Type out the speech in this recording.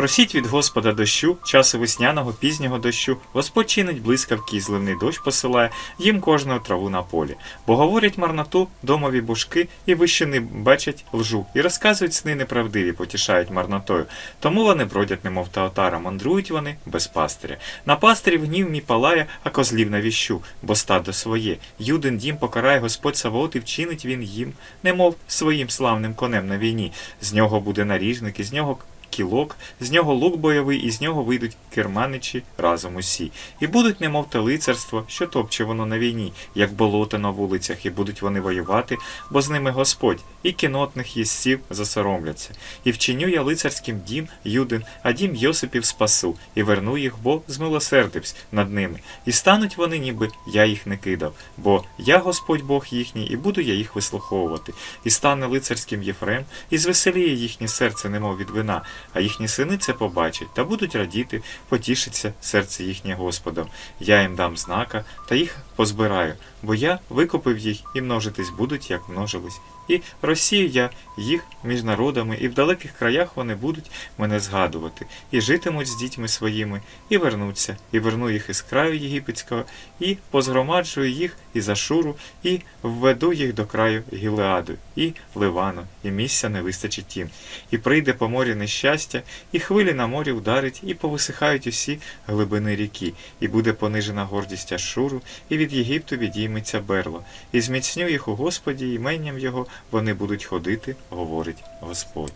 Просіть від Господа дощу, часу весняного пізнього дощу, Господь чинить блискавки і зливний дощ посилає, їм кожного траву на полі. Бо говорять марноту домові бушки, і вищини бачать лжу, і розказують сни неправдиві, потішають марнотою. Тому вони бродять, немов таотара, мандрують вони без пастиря. На пастирів гнів мій палає, а козлів навіщу, бо стадо своє. Юдин дім покарає Господь Саваот і вчинить він їм, немов своїм славним конем на війні. З нього буде наріжник, із нього кілок, з нього лук бойовий, і з нього вийдуть керманичі разом усі. І будуть, немов те лицарство, що топче воно на війні, як болото на вулицях, і будуть вони воювати, бо з ними Господь, і кінотних їстців засоромляться. І вчиню я лицарським дім Юдин, а дім Йосипів спасу, і верну їх, бо змилосердивсь над ними. І стануть вони, ніби я їх не кидав, бо я Господь Бог їхній, і буду я їх вислуховувати. І стане лицарським Єфрем, і звеселіє їхнє серце, немов від вина, а їхні сини це побачать, та будуть радіти, потішиться серце їхнє Господом. Я їм дам знака, та їх позбираю, бо я викупив їх, і множитись будуть, як множились. І розсію я їх між народами, і в далеких краях вони будуть мене згадувати, і житимуть з дітьми своїми, і вернуться, і верну їх із краю єгипетського, і позгромаджую їх із Ашуру, і введу їх до краю Гілеаду, і Ливану, і місця не вистачить їм. І прийде по морі нещастя, і хвилі на морі ударить, і повисихають усі глибини ріки, і буде понижена гордість Ашуру, і від Єгипту відійметься берло, і зміцню їх у Господі, іменням його вони будуть ходити, говорить Господь.